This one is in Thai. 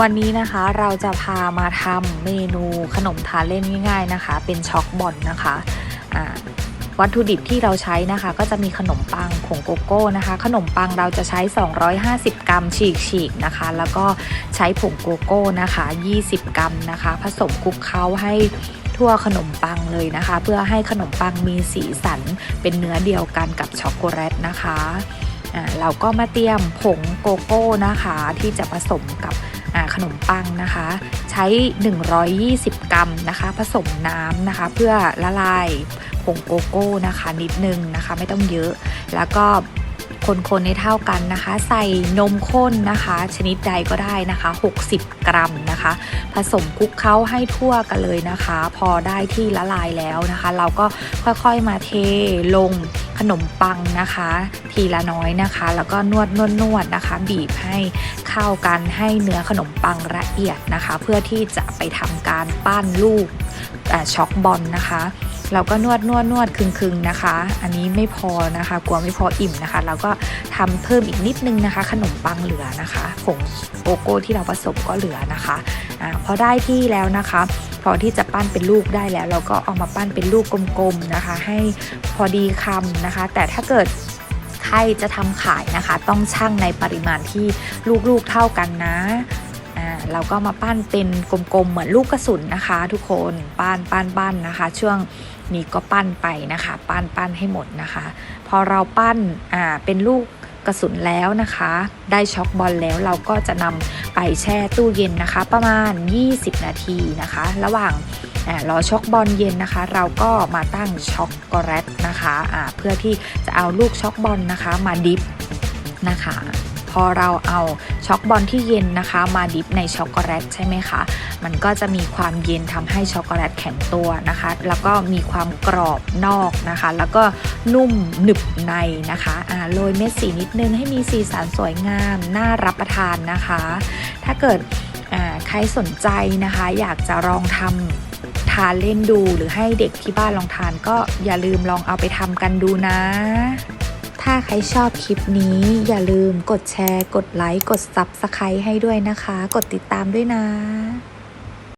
วันนี้นะคะเราจะพามาทำเมนูขนมทานเล่นง่าย ๆนะคะ เป็นช็อกบอลนะคะอ่าวัตถุดิบที่เราใช้นะคะ ก็จะมีขนมปังผงโกโก้นะคะ ขนมปังเราจะใช้ 250 กรัมฉีกๆนะคะ แล้วก็ใช้ผงโกโก้นะคะ 20 กรัมนะคะ ผสมคลุกเคล้าให้ทั่วขนมปังเลยนะคะ เพื่อให้ขนมปังมีสีสันเป็นเนื้อเดียวกันกับช็อกโกแลตนะคะอ่าเราก็มาเตรียมผงโกโก้นะคะ ที่จะผสมกับ ขนมปังนะคะ ใช้ 120 กรัมนะคะ ผสมน้ำนะคะ เพื่อละลายผงโกโก้นะคะ นิดนึงนะคะ ไม่ต้องเยอะ แล้วก็คนๆให้เท่ากันนะคะ ใส่นมข้นนะคะ ชนิดใดก็ได้นะคะ 60 กรัมนะคะ ผสมคลุกเคล้าให้ทั่วกันเลยนะคะ พอได้ที่ละลายแล้วนะคะ เราก็ค่อยๆมาเทลง ขนมปังนะคะ ทีละน้อยนะคะ แล้วก็นวดนวดนวดนะคะ บีบให้เข้ากันให้เนื้อขนมปังละเอียดนะคะ เพื่อที่จะไปทำการปั้นลูกอ่ช็อกบอลนะคะเราก็นวดนวดนวดคึงๆนะคะ อันนี้ไม่พอนะคะ กลัวไม่พออิ่มนะคะ เราก็ทำเพิ่มอีกนิดนึงนะคะ ขนมปังเหลือนะคะ ผงโกโก้ที่เราผสมก็เหลือนะคะอาพอได้ที่แล้วนะคะ พอที่จะปั้นเป็นลูกได้แล้ว เราก็เอามาปั้นเป็นลูกกลมๆนะคะ ให้พอดีคำนะคะ แต่ถ้าเกิดใครจะทำขายนะคะ ต้องชั่งในปริมาณที่ลูกๆเท่ากันนะอ่าเราก็มาปั้นเป็นกลมๆ เหมือนลูกกระสุนนะคะ ทุกคนปั้นปั้นปั้นนะคะ ช่วงนี้ก็ปั้นไปนะคะ ปั้นปั้นให้หมดนะคะ พอเราปั้นอ่าเป็นลูก กระสุนแล้วนะคะ ได้ช็อกบอลแล้วเราก็จะนำไปแช่ตู้เย็นนะคะ ประมาณ 20 นาทีนะคะ ระหว่างรอช็อกบอลเย็นนะคะ เราก็มาตั้งช็อกโกแลตนะคะะเพื่อที่จะเอาลูกช็อกบอลนะคะมาดิฟนะคะ พอเราเอาช็อกบอลที่เย็นนะคะ มาดิฟในช็อกโกแลตใช่ไหมคะ มันก็จะมีความเย็นทำให้ช็อกโกแลตแข็งตัวนะคะ แล้วก็มีความกรอบนอกนะคะ แล้วก็นุ่มหนึบในนะคะอ่าโรยเม็ดสีนิดนึงให้มีสีสันสวยงามน่ารับประทานนะคะ ถ้าเกิดใครสนใจนะคะ อยากจะลองทำทานเล่นดูหรือให้เด็กที่บ้านลองทานก็อย่าลืมลองเอาไปทำกันดูนะ ถ้าใครชอบคลิปนี้อย่าลืมกดแชร์ กดไลค์ กด Subscribe ให้ด้วยนะคะ กดติดตามด้วยนะ